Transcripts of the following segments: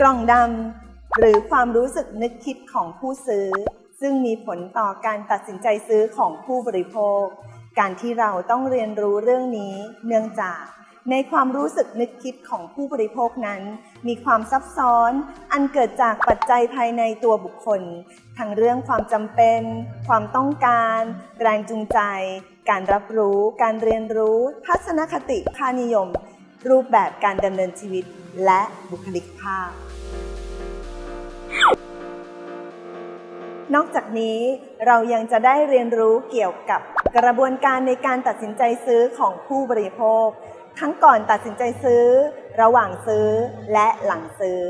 กล่องดำหรือความรู้สึกนึกคิดของผู้ซื้อ ซึ่งมีผลต่อการตัดสินใจซื้อของผู้บริโภค การที่เราต้องเรียนรู้เรื่องนี้เนื่องจากในความรู้สึกนึกคิดของผู้บริโภคนั้น มีความซับซ้อน อันเกิดจากปัจจัยภายในตัวบุคคล ทั้งเรื่องความจำเป็น ความต้องการ แรงจูงใจ การรับรู้ การเรียนรู้ ทัศนคติค่านิยม รูปแบบการดำเนินชีวิตและบุคลิกภาพ นอกจากนี้เรายังจะได้เรียนรู้เกี่ยวกับกระบวนการในการตัดสินใจซื้อของผู้บริโภค ทั้งก่อนตัดสินใจซื้อ ระหว่างซื้อและหลังซื้อ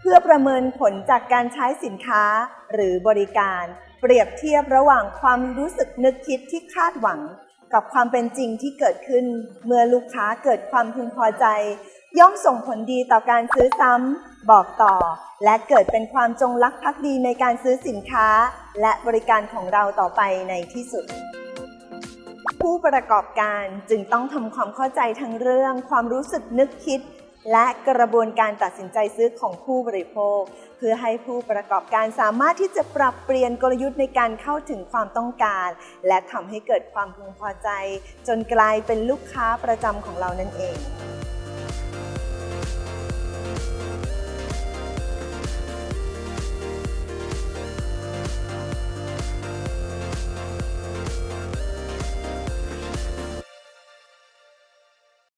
เพื่อประเมินผลจากการใช้สินค้าหรือบริการ เปรียบเทียบระหว่างความรู้สึกนึกคิดที่คาดหวัง กับความเป็นจริงที่เกิดขึ้น เมื่อลูกค้าเกิดความพึงพอใจ ย่อมส่งผลดีต่อการซื้อซ้ำบอกต่อ และเกิดเป็นความจงรักภักดีในการซื้อสินค้า และบริการของเราต่อไปในที่สุด ผู้ประกอบการจึงต้องทำความเข้าใจทั้งเรื่อง ความรู้สึกนึกคิด และกระบวนการตัดสินใจซื้อของผู้บริโภค เพื่อให้ผู้ประกอบการสามารถที่จะปรับเปลี่ยนกลยุทธ์ในการเข้าถึงความต้องการ และทำให้เกิดความพึงพอใจ จนกลายเป็นลูกค้าประจำของเรานั่นเอง